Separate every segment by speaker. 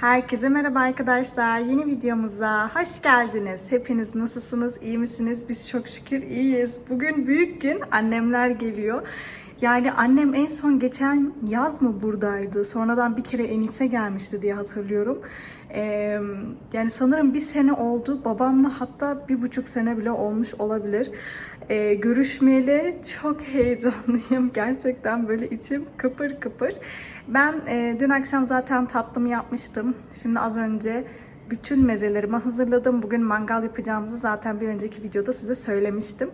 Speaker 1: Herkese merhaba arkadaşlar. Yeni videomuza hoş geldiniz. Hepiniz nasılsınız? İyi misiniz? Biz çok şükür iyiyiz. Bugün büyük gün. Annemler geliyor. Yani annem en son geçen yaz mı buradaydı? Sonradan bir kere Enise gelmişti diye hatırlıyorum. Ee, yani sanırım bir sene oldu. Babamla hatta bir buçuk sene bile olmuş olabilir. Ee, görüşmeyeli çok heyecanlıyım. Gerçekten böyle içim kıpır kıpır. Ben e, dün akşam zaten tatlımı yapmıştım. Şimdi az önce bütün mezelerimi hazırladım. Bugün mangal yapacağımızı zaten bir önceki videoda size söylemiştim.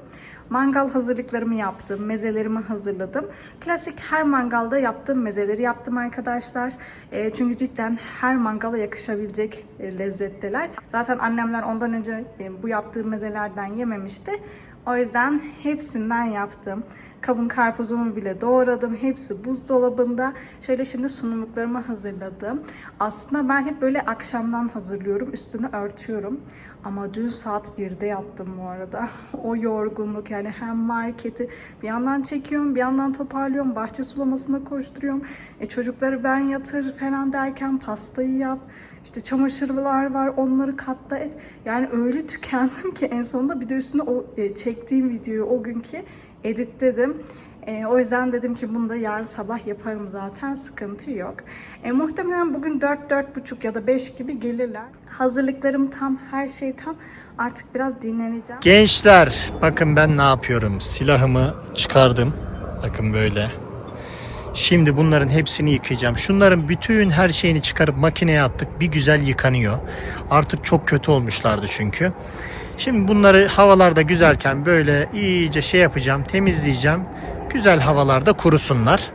Speaker 1: Mangal hazırlıklarımı yaptım, mezelerimi hazırladım. Klasik her mangalda yaptığım mezeleri yaptım arkadaşlar. E, çünkü cidden her mangala yakışabilecek e, lezzetteler. Zaten annemler ondan önce e, bu yaptığım mezelerden yememişti. O yüzden hepsinden yaptım. Kavun karpuzumu bile doğradım. Hepsi buzdolabında. Şöyle şimdi sunumluklarımı hazırladım. Aslında ben hep böyle akşamdan hazırlıyorum. Üstünü örtüyorum. Ama dün saat 1'de yattım bu arada. o yorgunluk yani hem marketi bir yandan çekiyorum bir yandan toparlıyorum. Bahçe sulamasına koşturuyorum. E, çocukları ben yatır falan derken pastayı yap. İşte çamaşırlar var onları katla et. Yani öyle tükendim ki en sonunda bir de üstüne o e, çektiğim videoyu o günkü editledim. E, o yüzden dedim ki bunu da yarın sabah yaparım zaten sıkıntı yok. E, muhtemelen bugün 4-4.30 ya da 5 gibi gelirler. Hazırlıklarım tam, her şey tam. Artık biraz dinleneceğim.
Speaker 2: Gençler bakın ben ne yapıyorum. Silahımı çıkardım. Bakın böyle. Şimdi bunların hepsini yıkayacağım. Şunların bütün her şeyini çıkarıp makineye attık. Bir güzel yıkanıyor. Artık çok kötü olmuşlardı çünkü. Şimdi bunları havalarda güzelken böyle iyice şey yapacağım. Temizleyeceğim. Güzel havalarda kurusunlar.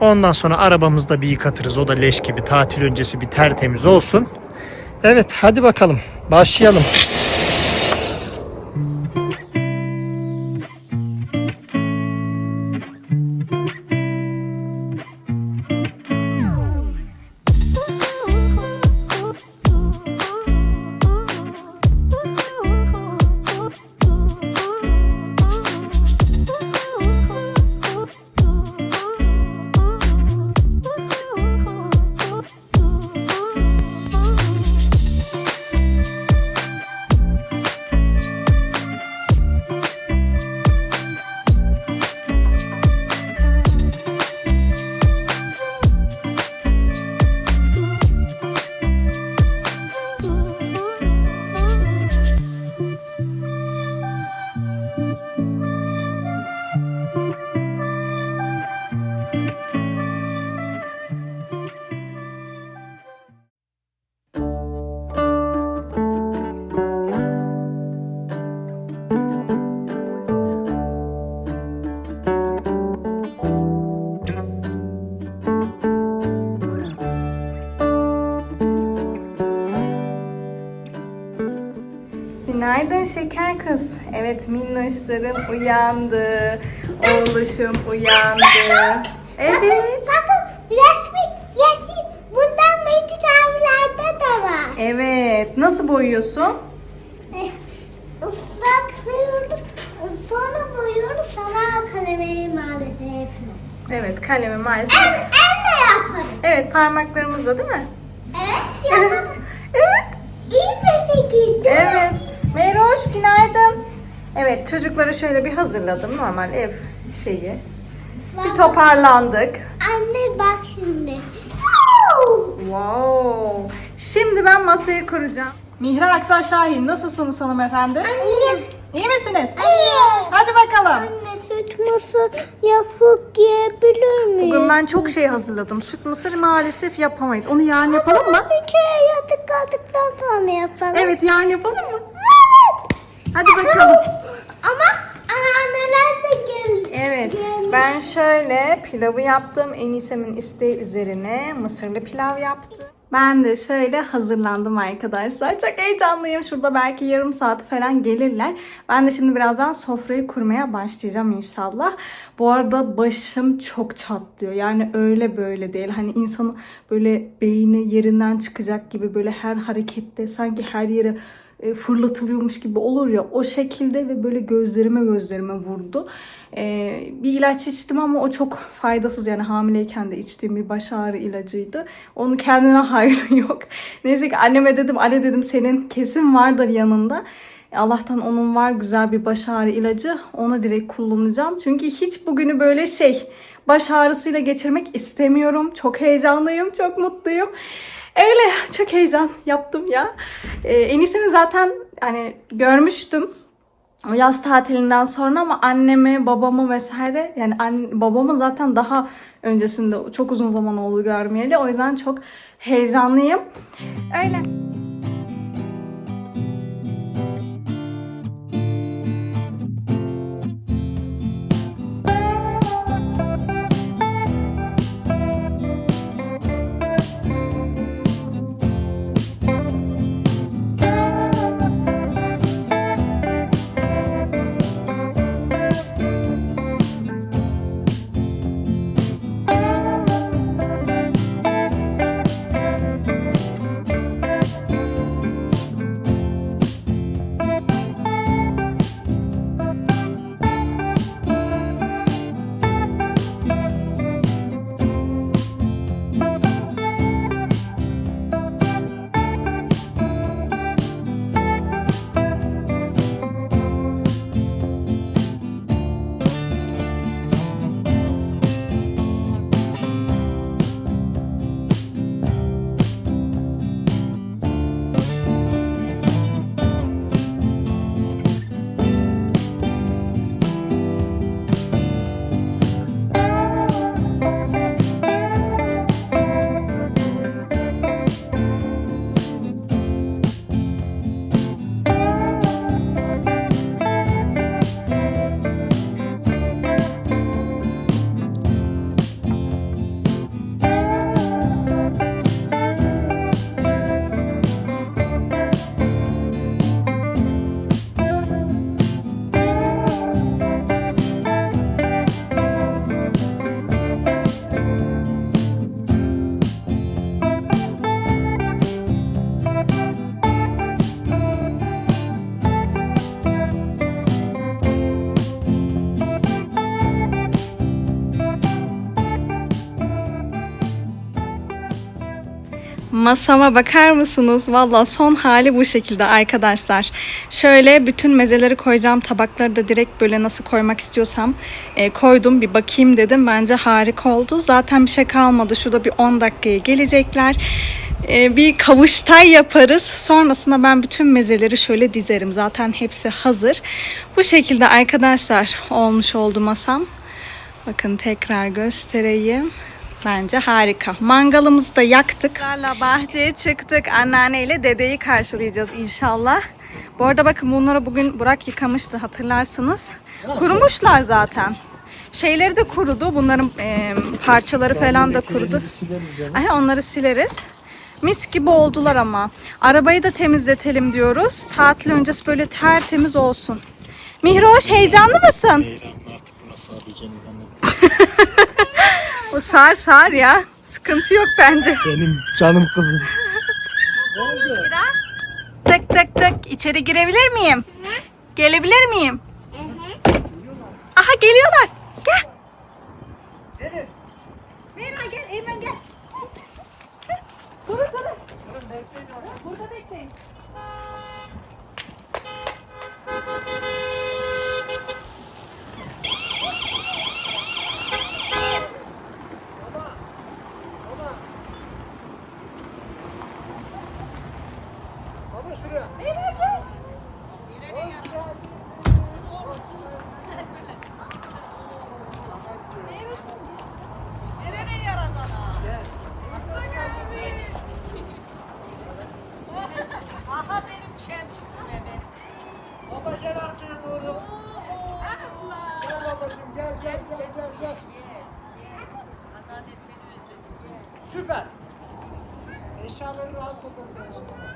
Speaker 2: Ondan sonra arabamızda bir yıkatırız. O da leş gibi tatil öncesi bir tertemiz olsun. Evet hadi bakalım. Başlayalım.
Speaker 1: Evet minnoşlarım uyandı. Oğluşum uyandı. Evet.
Speaker 3: Bakın resmi, resmi. Bundan Mecit abilerde de var.
Speaker 1: Evet. Nasıl boyuyorsun?
Speaker 3: Eh, Islatıyorum, sonra boyuyorum, sonra kalemi maalesef.
Speaker 1: Evet kalemi maalesef.
Speaker 3: El, elle yaparım.
Speaker 1: Evet parmaklarımızla değil mi?
Speaker 3: Evet, yaparım.
Speaker 1: evet.
Speaker 3: İyi mi?
Speaker 1: Evet. Meroş günaydın. Evet çocukları şöyle bir hazırladım normal ev şeyi. Bir
Speaker 3: Bak-
Speaker 1: toparlandık.
Speaker 3: Anne bak şimdi.
Speaker 1: Wow. Şimdi ben masayı kuracağım. Mihra Aksal Şahin nasılsınız hanımefendi?
Speaker 3: Anne.
Speaker 1: İyi misiniz?
Speaker 3: İyi.
Speaker 1: Hadi bakalım.
Speaker 3: Anne süt mısır yapıp yiyebilir miyim?
Speaker 1: Bugün ben çok şey hazırladım. Süt mısır maalesef yapamayız. Onu yarın yapalım mı?
Speaker 3: Bir kere yatık kaldıktan sonra yapalım.
Speaker 1: Evet yarın yapalım mı?
Speaker 3: Evet.
Speaker 1: Hadi bakalım.
Speaker 3: Ama anneanneler de gel.
Speaker 1: Evet.
Speaker 3: gelmiş.
Speaker 1: Ben şöyle pilavı yaptım. Enise'min isteği üzerine mısırlı pilav yaptım. Ben de şöyle hazırlandım arkadaşlar. Çok heyecanlıyım. Şurada belki yarım saat falan gelirler. Ben de şimdi birazdan sofrayı kurmaya başlayacağım inşallah. Bu arada başım çok çatlıyor. Yani öyle böyle değil. Hani insanın böyle beyni yerinden çıkacak gibi böyle her harekette sanki her yeri e, fırlatılıyormuş gibi olur ya o şekilde ve böyle gözlerime gözlerime vurdu. E, bir ilaç içtim ama o çok faydasız yani hamileyken de içtiğim bir baş ağrı ilacıydı. Onun kendine hayrı yok. Neyse ki anneme dedim anne dedim senin kesin vardır yanında. E, Allah'tan onun var güzel bir baş ağrı ilacı. Onu direkt kullanacağım. Çünkü hiç bugünü böyle şey baş ağrısıyla geçirmek istemiyorum. Çok heyecanlıyım, çok mutluyum. Öyle çok heyecan yaptım ya. Ee, Enisini zaten hani görmüştüm yaz tatilinden sonra ama annemi, babamı vesaire yani an, babamı zaten daha öncesinde çok uzun zaman oldu görmeyeli. O yüzden çok heyecanlıyım. Öyle. Masama bakar mısınız? Valla son hali bu şekilde arkadaşlar. Şöyle bütün mezeleri koyacağım tabakları da direkt böyle nasıl koymak istiyorsam e, koydum. Bir bakayım dedim. Bence harika oldu. Zaten bir şey kalmadı. Şurada bir 10 dakikaya gelecekler. E, bir kavuştay yaparız. Sonrasında ben bütün mezeleri şöyle dizerim. Zaten hepsi hazır. Bu şekilde arkadaşlar olmuş oldu masam. Bakın tekrar göstereyim. Bence harika. Mangalımızı da yaktık. Bahçeye çıktık. Anneanneyle dedeyi karşılayacağız inşallah. Bu arada bakın bunları bugün Burak yıkamıştı hatırlarsınız. Kurumuşlar zaten. Şeyleri de kurudu. Bunların e, parçaları falan da kurudu. Ay, onları sileriz. Mis gibi oldular ama. Arabayı da temizletelim diyoruz. Tatil öncesi böyle tertemiz olsun. Mihroş heyecanlı mısın?
Speaker 2: Heyecanlı artık buna sağlayacağını zannettim.
Speaker 1: O sar sar ya. Sıkıntı yok bence.
Speaker 2: Benim canım kızım.
Speaker 1: Tık tık tık. İçeri girebilir miyim? Gelebilir miyim? Aha geliyorlar. Gel. Meyra gel. Eymen gel. Durun durun. Burada bekleyin.
Speaker 2: Baba şuraya. Baba gel arkaya doğru. Gel babacığım gel gel gel gel gel. Süper. Eşyaları rahat sokarız. şimdi.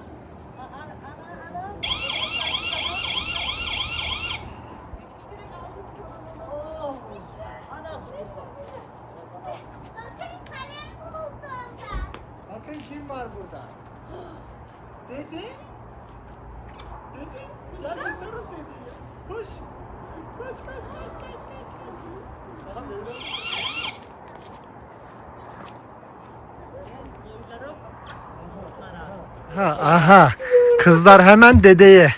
Speaker 3: Bakın kalem buldum ben.
Speaker 2: Bakın kim var burada. Dede. Gel bir sarıl dediği. Koş. Koş koş koş koş koş. koş. Aha Meyra. Ha, aha. Kızlar hemen dedeye.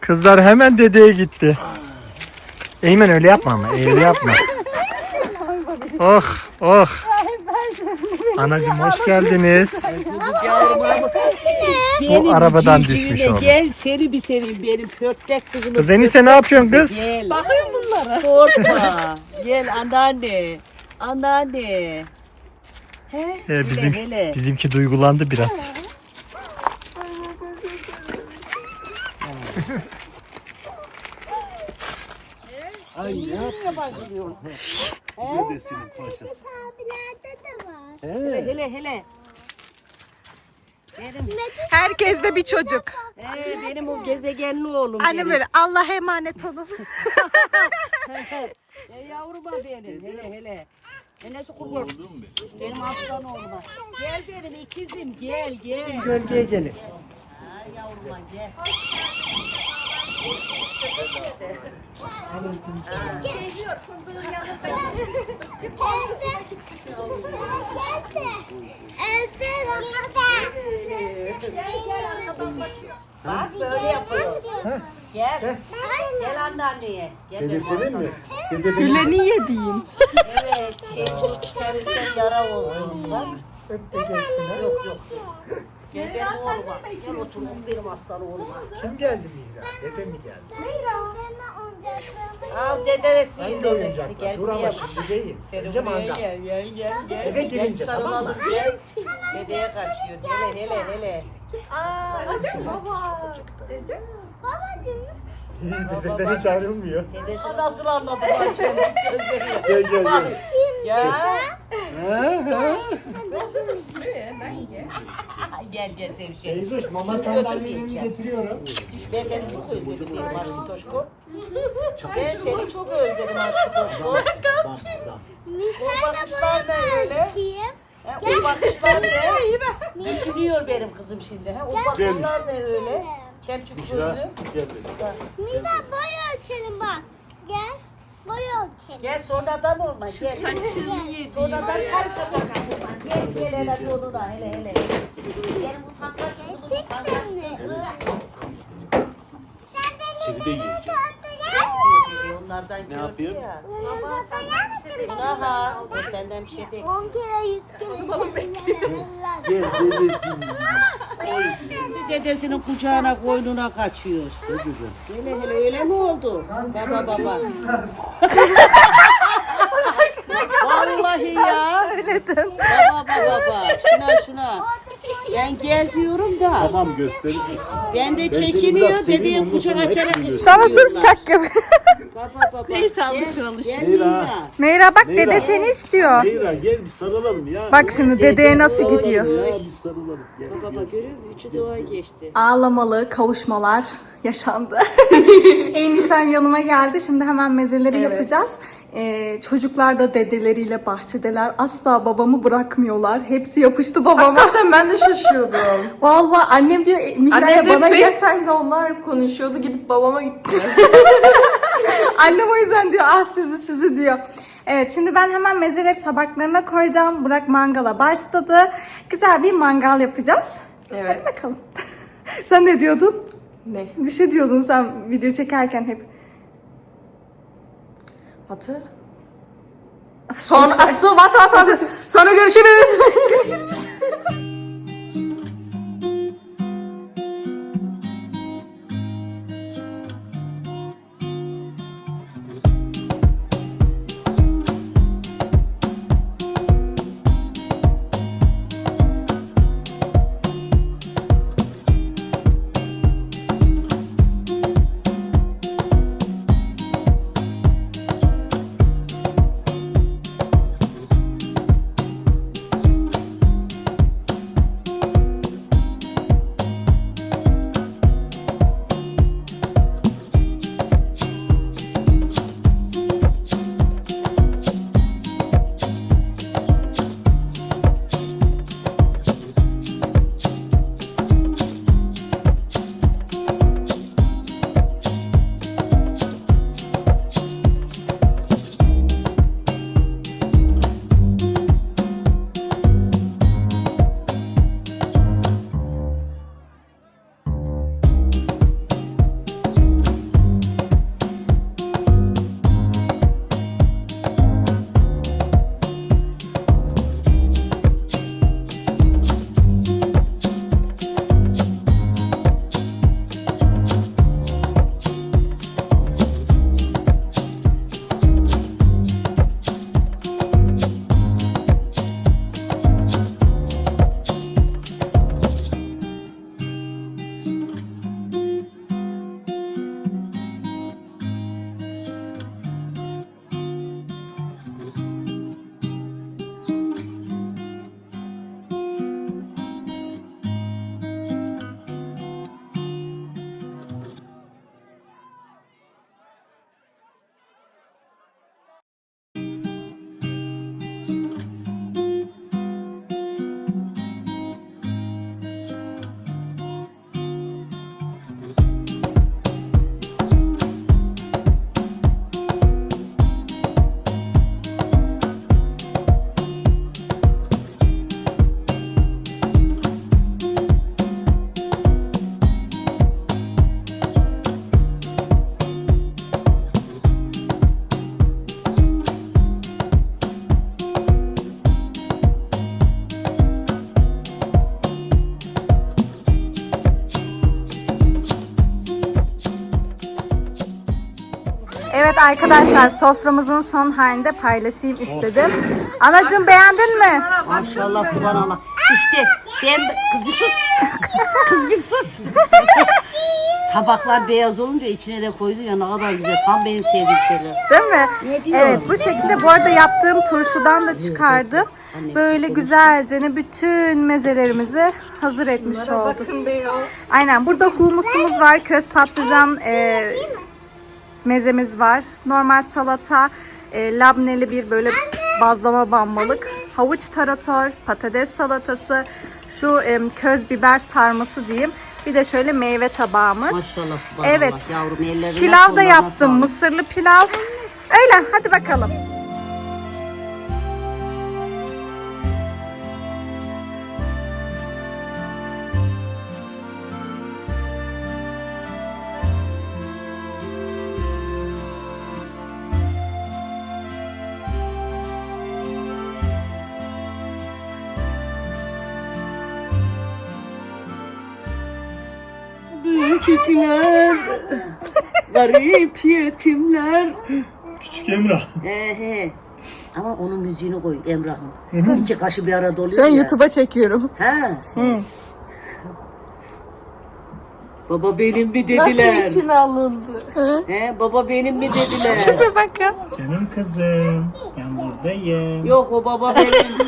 Speaker 2: Kızlar hemen dedeye gitti. Eymen öyle yapma ama. Öyle yapma. Oh oh. Anacım hoş geldiniz.
Speaker 4: Benim
Speaker 2: arabadan
Speaker 4: civcivime
Speaker 2: düşmüş oğlum.
Speaker 4: Gel seri bir seri benim pörtlek kızım.
Speaker 2: Kız Enise ne yapıyorsun kız?
Speaker 4: Gel. Bakayım bunlara. Korkma. Gel anneanne. Anneanne. He?
Speaker 2: Ee,
Speaker 4: Hele,
Speaker 2: bizim
Speaker 4: hele.
Speaker 2: bizimki duygulandı biraz.
Speaker 5: Dedesinin paşası.
Speaker 3: Abilerde de var.
Speaker 4: Hele hele hele. Benim,
Speaker 1: Herkeste bir çocuk.
Speaker 4: he, benim o gezegenli oğlum
Speaker 1: Annem
Speaker 4: benim.
Speaker 1: böyle Allah'a emanet olun.
Speaker 4: E yavruma benim hele hele. Enesi kurban. Benim aslan oğluma. Gel benim ikizim gel gel.
Speaker 2: Gölgeye gelin.
Speaker 4: Ay yavruma gel. Bak böyle yapıyoruz. Gel. Gel anneanneye. Gel
Speaker 2: Dedesinin mi?
Speaker 1: Güleni yediğim.
Speaker 4: Evet şey çevirden yara oldu. Bak.
Speaker 2: Öp de gelsin.
Speaker 4: Yok yok. Gel benim oğluma. Gel otur benim aslan oğluma.
Speaker 2: Kim geldi Mihra? Dede mi geldi?
Speaker 4: Al dedesi
Speaker 2: Ben de
Speaker 4: dedesi.
Speaker 2: oyuncaklar.
Speaker 4: Gel
Speaker 2: Dur ama
Speaker 4: buraya.
Speaker 2: şimdi değil.
Speaker 4: Sen
Speaker 2: Önce
Speaker 4: buraya
Speaker 2: mangal.
Speaker 4: gel gel gel gel.
Speaker 2: Eve
Speaker 4: Gel
Speaker 2: girince, tamam mı?
Speaker 4: sarılalım gel. Dedeye kaçıyor. Hele hele hele.
Speaker 2: Dededen hiç ayrılmıyor.
Speaker 4: Dedesi nasıl anladı bu akşam gözleriyle.
Speaker 2: Gel gel gel.
Speaker 4: Ya.
Speaker 2: Ha, ha.
Speaker 4: Gel gel sevşe.
Speaker 2: Eyzoş mama
Speaker 4: Şimdi
Speaker 2: sandalyeni
Speaker 4: götürmeyeceğim.
Speaker 2: getiriyorum.
Speaker 4: Ben seni çok özledim benim aşkı Toşko. Ben seni çok özledim aşkı Toşko. O bakışlar ne öyle? He, o bakışlar ne? Düşünüyor benim kızım şimdi. He, o bakışlar ne öyle? Çemçük gözlü.
Speaker 3: Nida boy ölçelim bak. Gel. Boy ölçelim.
Speaker 4: Gel sonradan olma. Gel. Sonradan kalk kalk Gel gel hele yoluna hele hele. Benim utangaç kızım utangaç kızı.
Speaker 5: Seni de yiyeceğim.
Speaker 4: Onlardan gördü
Speaker 5: yapayım?
Speaker 4: ya. Daha o senden bir şey bekliyor.
Speaker 3: 10 kere 100 kere.
Speaker 5: Gel dedesin.
Speaker 4: Dedesinin kucağına koynuna kaçıyor. Hele hele öyle mi oldu? Baba baba. Vallahi ya.
Speaker 1: Öyledim.
Speaker 4: Baba baba baba. Şuna şuna. Ben gel diyorum da.
Speaker 5: Tamam gösterirsin.
Speaker 4: Ben de çekiniyor dediğim kucak açarak.
Speaker 1: Sana sırf çak gibi.
Speaker 4: Baba baba. Neyse alışın. Gel
Speaker 5: Meyra.
Speaker 4: Meyra.
Speaker 1: Bak
Speaker 5: Meyra.
Speaker 1: dede seni istiyor.
Speaker 5: Meyra gel bir sarılalım ya.
Speaker 1: Bak şimdi dedeye nasıl gidiyor.
Speaker 5: Ya bir sarılalım. Gel.
Speaker 4: Baba görüyor musun? Üçü dua geçti.
Speaker 1: Ağlamalı kavuşmalar yaşandı. Enisem yanıma geldi. Şimdi hemen mezeleri yapacağız. Ee, çocuklar da dedeleriyle bahçedeler. Asla babamı bırakmıyorlar. Hepsi yapıştı babama.
Speaker 6: Hakikaten ben de şaşırdım.
Speaker 1: Vallahi annem diyor e, Mihra'ya
Speaker 6: Annem de
Speaker 1: bana gel.
Speaker 6: FaceTime'da onlar konuşuyordu. Gidip babama gitti.
Speaker 1: Annem o yüzden diyor ah sizi sizi diyor. Evet şimdi ben hemen mezeleri tabaklarına koyacağım. Burak mangala başladı. Güzel bir mangal yapacağız.
Speaker 6: Evet.
Speaker 1: Hadi bakalım. sen ne diyordun?
Speaker 6: Ne?
Speaker 1: Bir şey diyordun sen video çekerken hep.
Speaker 6: Atı. Sonra asıl at at at. Sonra görüşürüz. görüşürüz.
Speaker 1: arkadaşlar soframızın son halinde paylaşayım istedim. Anacığım beğendin mi?
Speaker 4: Maşallah subhanallah. İşte ben kız bir sus. Kız bir sus. Tabaklar beyaz olunca içine de koydu ya ne kadar güzel. Tam benim sevdiğim şeyler.
Speaker 1: Değil mi? Evet bu şekilde bu arada yaptığım turşudan da çıkardım. Böyle güzelce ne bütün mezelerimizi hazır etmiş olduk. Aynen burada humusumuz var, köz patlıcan e, mezemiz var. Normal salata, e, labneli bir böyle bazlama bambalık, havuç tarator, patates salatası, şu e, köz biber sarması diyeyim. Bir de şöyle meyve tabağımız.
Speaker 4: Maşallah.
Speaker 1: Evet.
Speaker 4: Yavrum ellerine
Speaker 1: Pilav da yaptım.
Speaker 4: sağlık.
Speaker 1: Mısırlı pilav. Öyle hadi bakalım.
Speaker 4: Büyükler, garip yetimler.
Speaker 2: Küçük Emrah.
Speaker 4: He he. Ama onun müziğini koy Emrah'ın. İki kaşı bir arada oluyor
Speaker 1: Ben
Speaker 4: ya.
Speaker 1: YouTube'a çekiyorum.
Speaker 4: Ha. Baba benim mi dediler?
Speaker 6: alındı?
Speaker 4: He, baba benim mi dediler?
Speaker 1: Tipe bakın.
Speaker 2: Canım kızım. Ben buradayım.
Speaker 4: Yok o baba benim.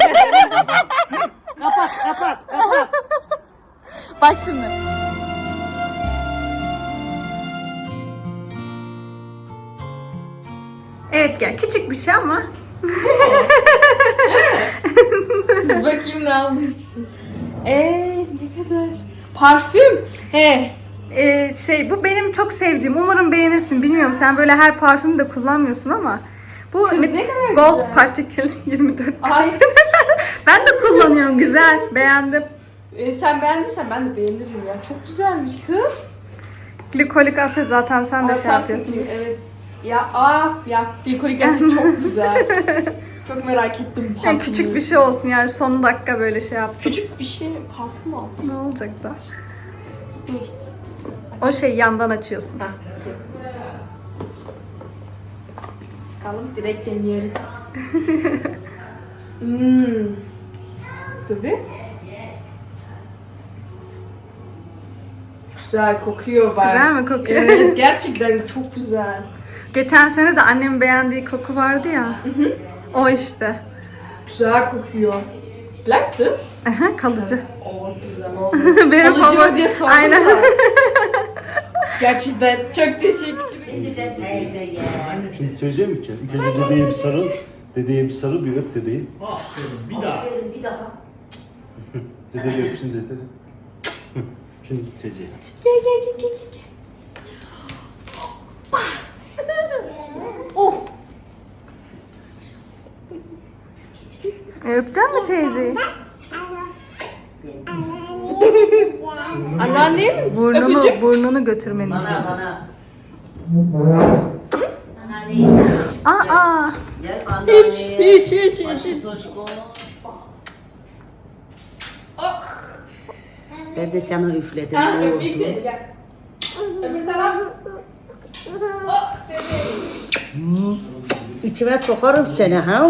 Speaker 4: Kapat kapat kapat.
Speaker 1: Bak şimdi. Evet gel küçük bir şey ama
Speaker 6: Bakayım ne almışsın. Eee ne kadar? Parfüm. He.
Speaker 1: e, şey bu benim çok sevdiğim. Umarım beğenirsin. Bilmiyorum sen böyle her parfümü de kullanmıyorsun ama bu
Speaker 6: Kız, ne kadar
Speaker 1: Gold
Speaker 6: güzel.
Speaker 1: Particle 24.
Speaker 6: Ay.
Speaker 1: ben de kullanıyorum güzel. Beğendim.
Speaker 6: E, sen beğendiysen ben de beğenirim ya. Çok güzelmiş kız.
Speaker 1: Glikolik asit zaten sen de
Speaker 6: Ay,
Speaker 1: şey
Speaker 6: sen
Speaker 1: yapıyorsun.
Speaker 6: seviyorsun, Evet. Ya aa ya glikolik asit çok güzel. çok merak ettim
Speaker 1: Yani
Speaker 6: parfümü.
Speaker 1: küçük bir şey olsun yani son dakika böyle şey yaptım.
Speaker 6: Küçük bir şey parfüm
Speaker 1: Ne
Speaker 6: almışsın.
Speaker 1: olacak da?
Speaker 6: Dur.
Speaker 1: O şey yandan açıyorsun.
Speaker 6: Ha. Bakalım direkt deneyelim. hmm. Dur bir. Güzel kokuyor bak.
Speaker 1: Güzel mi kokuyor?
Speaker 6: Evet gerçekten çok güzel.
Speaker 1: Geçen sene de annemin beğendiği koku vardı ya. O işte.
Speaker 6: Güzel kokuyor. Like this?
Speaker 1: Aha, kalıcı.
Speaker 6: Oo güzel oldu.
Speaker 1: Benim
Speaker 6: Kalıcı mı diye sordum
Speaker 1: Aynen.
Speaker 6: Gerçekten çok teşekkür ederim.
Speaker 5: Şimdi teyzeye mi gideceksin? İlk önce dedeye bir sarıl. Dedeye bir sarıl bir öp dedeyi.
Speaker 2: Bir daha.
Speaker 4: Bir daha.
Speaker 5: Dede bir öpsün dede. Şimdi git teyzeye.
Speaker 6: Gel gel gel gel gel.
Speaker 1: Öpecek mi teyzeyi?
Speaker 6: Anneanne mi?
Speaker 1: Burnunu,
Speaker 6: Öpecek.
Speaker 1: burnunu götürmeni
Speaker 4: Bana
Speaker 1: istiyorum.
Speaker 4: bana. Anneanne istedim.
Speaker 1: Aa,
Speaker 4: Gel anneanne.
Speaker 6: Hiç hiç hiç hiç.
Speaker 4: Toşko.
Speaker 6: Oh.
Speaker 4: Ben de sana üfledim.
Speaker 6: Ha,
Speaker 4: ne
Speaker 6: öpeyim seni gel. Öbür taraf. Oh, bebeğim.
Speaker 4: İçime sokarım seni ha.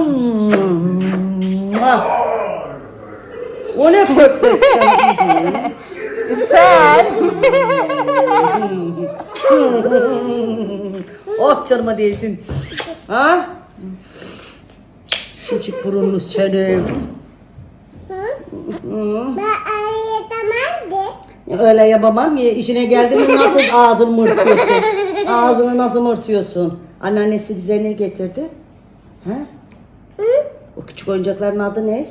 Speaker 4: Mua. O ne pöspes sen? oh canıma değsin. Ha? Şimşik burunlu seni.
Speaker 3: Ben ayıtamam
Speaker 4: Öyle yapamam ya. İşine geldi mi nasıl ağzını mırtıyorsun? Ağzını nasıl mırtıyorsun? Anneannesi bize ne getirdi? Ha? O küçük oyuncakların adı ne?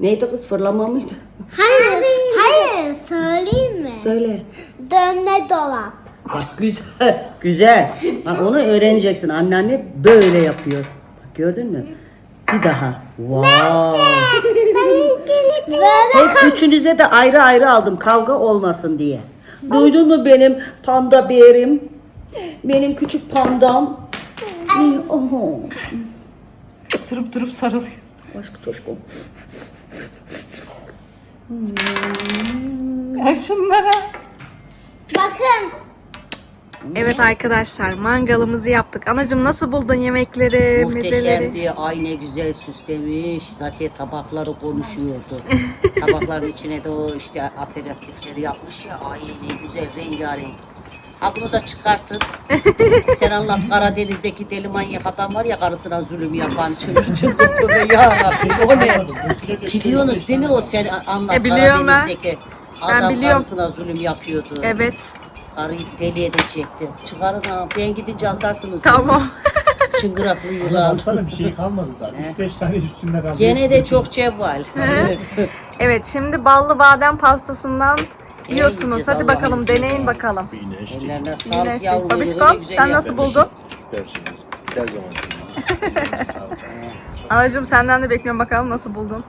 Speaker 4: Neydi kız fırlama mıydı?
Speaker 3: Hayır, hayır. Söyleyeyim mi?
Speaker 4: Söyle.
Speaker 3: Dönme dolap.
Speaker 4: Bak güzel, güzel. Bak onu öğreneceksin. Anneanne böyle yapıyor. Bak gördün mü? Bir daha. Wow. Hep üçünüze de ayrı ayrı aldım kavga olmasın diye. Duydun mu benim panda berim? Benim küçük pandam. Oh.
Speaker 1: Durup durup sarılıyor.
Speaker 4: Aşkı toşkom.
Speaker 1: Ya şunlara.
Speaker 3: bakın.
Speaker 1: Evet arkadaşlar mangalımızı yaptık. Anacığım nasıl buldun yemekleri, mezeleri?
Speaker 4: Muhteşemdi. Ay ne güzel süslemiş. Zaten tabakları konuşuyordu. Tabakların içine de o işte aperatifleri yapmış ya. Ay ne güzel rengarenk. Da çıkartın. Sen anlat Karadeniz'deki deli manyak adam var ya karısına zulüm yapan çılgın çılgın tövbe ya Rabbim. O ne? Biliyorsunuz değil mi o sen anlat
Speaker 1: E, biliyorum ben.
Speaker 4: Karadeniz'deki
Speaker 1: Ben
Speaker 4: adam
Speaker 1: biliyorum.
Speaker 4: karısına zulüm yapıyordu.
Speaker 1: Evet.
Speaker 4: Karıyı deli edecekti. Çıkarın ha. Ben gidince asarsınız.
Speaker 1: Tamam.
Speaker 4: Çıngıraklı yılan.
Speaker 2: Baksana bir şey kalmadı daha. 3-5 tane üstünde kaldı.
Speaker 4: Gene de çok cevval.
Speaker 1: Evet şimdi ballı badem pastasından yiyorsunuz. Hadi bakalım deneyin bakalım.
Speaker 4: Ellerine sağlık
Speaker 1: Yine işte.
Speaker 4: yavrum.
Speaker 1: Babişko
Speaker 4: öyle güzel
Speaker 1: sen nasıl buldun?
Speaker 5: Süpersiniz. Her zaman.
Speaker 1: Anacığım senden de bekliyorum bakalım nasıl buldun?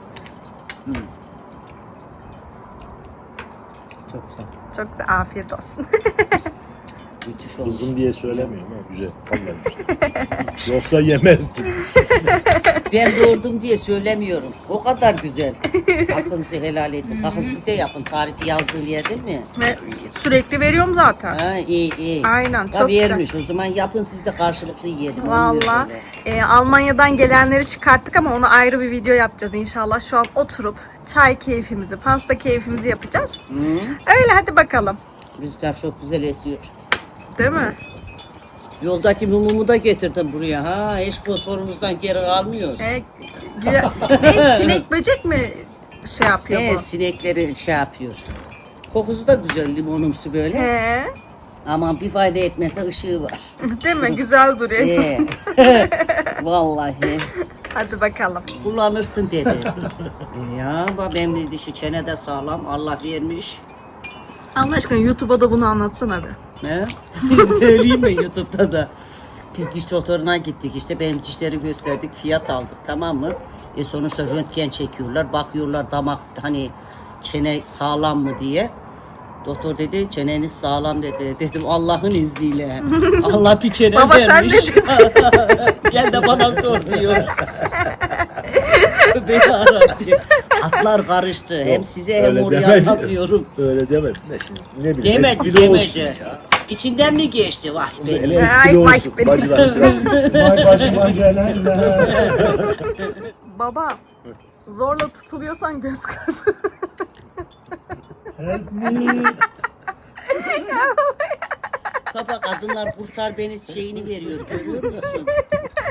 Speaker 4: Çok güzel.
Speaker 1: Çok güzel. Afiyet olsun.
Speaker 4: Müthiş olmuş.
Speaker 5: Kızım diye söylemiyorum ha. Güzel. Vallahi güzel. Yoksa yemezdim.
Speaker 4: Ben doğurdum diye söylemiyorum. O kadar güzel. Hakkınızı helal edin. Bakın siz de yapın. Tarifi yazdığım yer değil mi?
Speaker 1: Ve sürekli veriyorum zaten.
Speaker 4: Ha iyi iyi.
Speaker 1: Aynen, çok güzel.
Speaker 4: vermiş. O zaman yapın siz de karşılıklı yiyelim.
Speaker 1: Valla e, Almanya'dan gelenleri çıkarttık ama onu ayrı bir video yapacağız inşallah. Şu an oturup çay keyfimizi, pasta keyfimizi yapacağız.
Speaker 4: Hı?
Speaker 1: Öyle hadi bakalım.
Speaker 4: Rüzgar çok güzel esiyor.
Speaker 1: Değil mi?
Speaker 4: Yoldaki mumumu da getirdim buraya. Ha, hiç fosforumuzdan geri almıyoruz.
Speaker 1: E, güya- ne sinek böcek mi şey yapıyor
Speaker 4: He,
Speaker 1: bu?
Speaker 4: sinekleri şey yapıyor. Kokusu da güzel limonumsu böyle.
Speaker 1: He,
Speaker 4: Ama bir fayda etmese ışığı var.
Speaker 1: değil mi? Güzel duruyor.
Speaker 4: Ee, vallahi
Speaker 1: Hadi bakalım.
Speaker 4: kullanırsın dedi. ya bak benim dişi çene de sağlam. Allah vermiş.
Speaker 1: Allah aşkına YouTube'a da bunu anlatsana be.
Speaker 4: Ne? Söyleyeyim mi YouTube'da da. Biz diş doktoruna gittik işte benim dişleri gösterdik fiyat aldık tamam mı? E sonuçta röntgen çekiyorlar bakıyorlar damak hani çene sağlam mı diye. Doktor dedi çeneniz sağlam dedi. Dedim Allah'ın izniyle. Allah bir çene
Speaker 1: Baba sen
Speaker 4: vermiş.
Speaker 1: ne
Speaker 4: Gel de bana sor diyor. Beni. Atlar karıştı. Hem size hem
Speaker 5: öyle
Speaker 4: oraya
Speaker 5: demedim.
Speaker 4: anlatıyorum.
Speaker 5: Öyle demedim de şimdi. Ne bileyim.
Speaker 4: Demedi
Speaker 5: espri olsun
Speaker 4: demedi.
Speaker 5: ya.
Speaker 4: İçinden mi geçti? Vah be.
Speaker 5: Hele
Speaker 1: Ay,
Speaker 5: espri olsun.
Speaker 2: Vay başıma gelenler.
Speaker 1: Baba zorla tutuluyorsan göz kırpı.
Speaker 2: Help me.
Speaker 4: Baba kadınlar kurtar beni şeyini veriyor. Görüyor musun?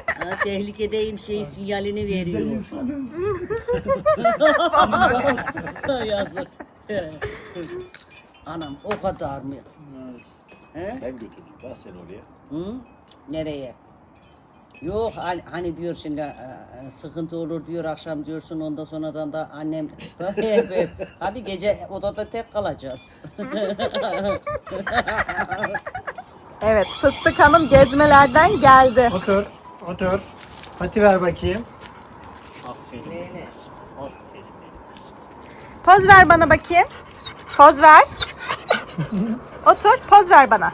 Speaker 4: Ha, tehlikedeyim şey sinyalini veriyor. Yazık. Anam o kadar mı? He?
Speaker 5: Ben götürdüm. Bak sen oraya.
Speaker 4: Hı? Nereye? Yok hani, hani diyor şimdi e, e, sıkıntı olur diyor akşam diyorsun ondan sonradan da annem tabi gece odada tek kalacağız.
Speaker 1: Evet Fıstık Hanım gezmelerden geldi.
Speaker 2: Otur. Otur. Pati ver bakayım. Aferin. Aferin.
Speaker 1: Poz ver bana bakayım. Poz ver. Otur, poz ver bana.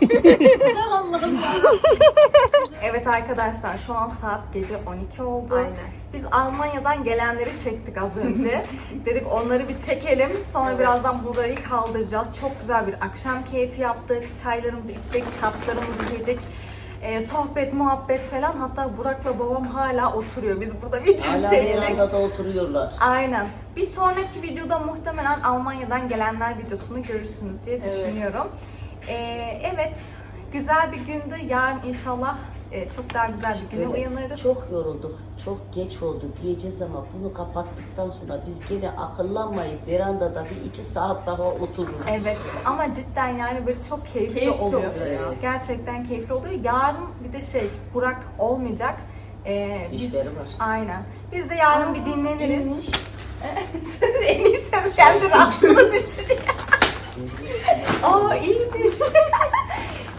Speaker 1: evet arkadaşlar şu an saat gece 12 oldu. Biz Almanya'dan gelenleri çektik az önce. Dedik onları bir çekelim. Sonra birazdan burayı kaldıracağız. Çok güzel bir akşam keyfi yaptık. Çaylarımızı içtik, tatlarımızı yedik. Ee, sohbet, muhabbet falan. Hatta Burak'la babam hala oturuyor. Biz burada video
Speaker 4: Hala
Speaker 1: çektik.
Speaker 4: verandada oturuyorlar.
Speaker 1: Aynen. Bir sonraki videoda muhtemelen Almanya'dan gelenler videosunu görürsünüz diye düşünüyorum. Ee, evet, güzel bir gündü. Yarın inşallah e, çok daha güzel bir güne uyanırız.
Speaker 4: Çok yorulduk, çok geç oldu diyeceğiz ama bunu kapattıktan sonra biz gene akıllanmayıp verandada bir iki saat daha otururuz.
Speaker 1: Evet ama cidden yani böyle çok keyifli, oluyor.
Speaker 4: oluyor.
Speaker 1: Gerçekten keyifli oluyor. Yarın bir de şey Burak olmayacak. Ee, biz,
Speaker 4: İşleri var.
Speaker 1: Aynen. Biz de yarın bir dinleniriz. Evet. en iyisi kendi rahatını düşün. Aa iyiymiş.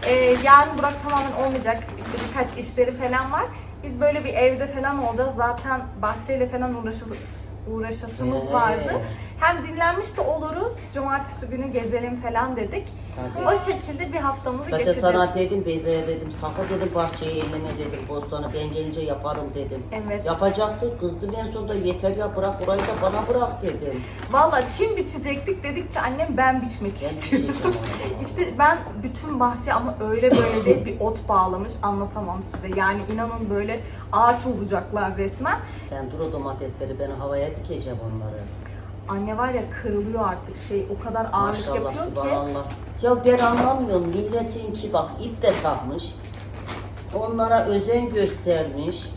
Speaker 1: ee, yarın Burak tamamen olmayacak. İşte birkaç işleri falan var. Biz böyle bir evde falan olacağız. Zaten bahçeyle falan uğraşası, uğraşasımız vardı. Hem dinlenmiş de oluruz. Cumartesi günü gezelim falan dedik.
Speaker 4: Tabii.
Speaker 1: O şekilde bir haftamızı
Speaker 4: Zaten
Speaker 1: geçireceğiz.
Speaker 4: sana dedim Beyza'ya dedim sakın dedim bahçeyi elleme dedim bostanı ben gelince yaparım dedim.
Speaker 1: Evet.
Speaker 4: Yapacaktı kızdım en sonunda yeter ya bırak orayı da bana bırak dedim.
Speaker 1: Valla çim biçecektik dedikçe annem ben biçmek
Speaker 4: Ben
Speaker 1: istiyorum.
Speaker 4: biçeceğim onu.
Speaker 1: işte ben bütün bahçe ama öyle böyle değil bir ot bağlamış anlatamam size. Yani inanın böyle ağaç olacaklar resmen.
Speaker 4: Sen dur o domatesleri ben havaya dikeceğim onları.
Speaker 1: Anne var ya kırılıyor artık şey o kadar ağırlık
Speaker 4: Maşallah
Speaker 1: yapıyor ki.
Speaker 4: subhanallah. Ya ben anlamıyorum milletin ki bak ip de takmış. Onlara özen göstermiş.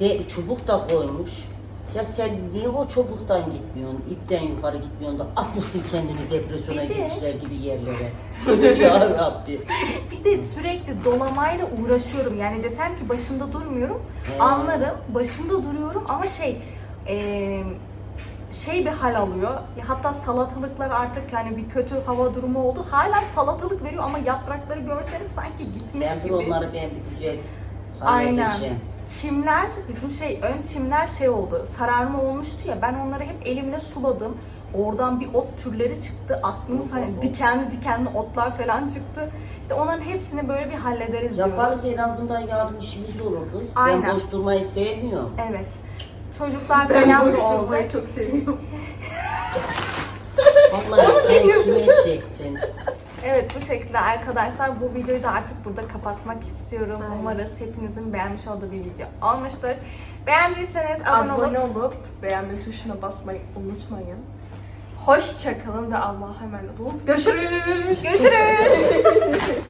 Speaker 4: De, çubuk da koymuş. Ya sen niye o çubuktan gitmiyorsun, ipten yukarı gitmiyorsun da atmışsın kendini depresyona
Speaker 1: Bir de-
Speaker 4: girmişler gibi yerlere. Ya Rabbi.
Speaker 1: Bir de sürekli dolamayla uğraşıyorum. Yani desem ki başında durmuyorum.
Speaker 4: He.
Speaker 1: Anlarım. Başında duruyorum ama şey eee, şey bir hal alıyor. Hatta salatalıklar artık yani bir kötü hava durumu oldu. Hala salatalık veriyor ama yaprakları görseniz sanki gitmiş
Speaker 4: Sen
Speaker 1: gibi.
Speaker 4: onları ben bir güzel
Speaker 1: Aynen.
Speaker 4: halledeceğim.
Speaker 1: Çimler, bizim şey ön çimler şey oldu, sararma olmuştu ya ben onları hep elimle suladım. Oradan bir ot türleri çıktı. Aklınız hani dikenli dikenli otlar falan çıktı. İşte onların hepsini böyle bir hallederiz diyoruz.
Speaker 4: Yaparız en azından yarın işimiz olur kız.
Speaker 1: Aynen.
Speaker 4: Ben boş durmayı sevmiyorum.
Speaker 1: Evet. Çocuklar falan da olacak.
Speaker 6: çok seviyorum.
Speaker 4: Vallahi sen kime çektin?
Speaker 1: Evet bu şekilde arkadaşlar bu videoyu da artık burada kapatmak istiyorum. Umarız hepinizin beğenmiş olduğu bir video olmuştur. Beğendiyseniz abone,
Speaker 6: Abone
Speaker 1: olup
Speaker 6: olup beğenme tuşuna basmayı unutmayın. Hoşçakalın ve Allah'a emanet olun. Görüşürüz.
Speaker 1: görüşürüz.